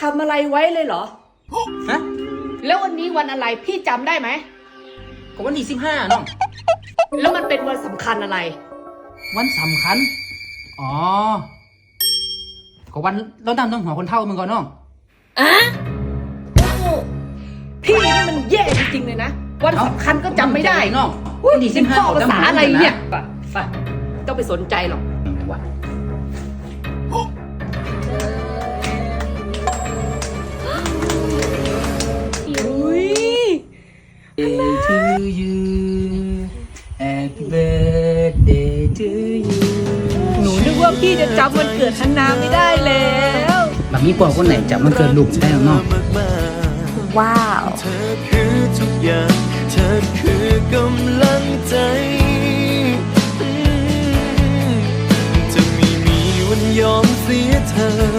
ทำอะไรไว้เลยเหรอ ฮะแล้ววันนี้วันอะไรพี่จำได้ไหม ก็วันที่สิบห้าน้อง แล้วมันเป็นวันสำคัญอะไร วันสำคัญ อ๋อ ก็วันเราตามต้องหัวคนเท่ามึงก่อนน้องอะพี่นี่มันแย่จริงๆเลยนะ วันสำคัญก็จำไม่ได้น้องอุ๊ยวันที่สิเป็นบห้าพ่อภาษาอะไรเนี่ยไปไปต้องไปสนใจหรอกอุ้ to you Happy birthday to you หนูนึกว่าพี่จะจำวันเกิดฮันนาไม่ได้แล้วแบบมีกว่าคนไหนจับมันเกิดลูกได้หรอน้องว้าว เธอคือทุกอย่าง เธอคือกำลังใจอืมจะไม่มีวันยอมเสียเธอ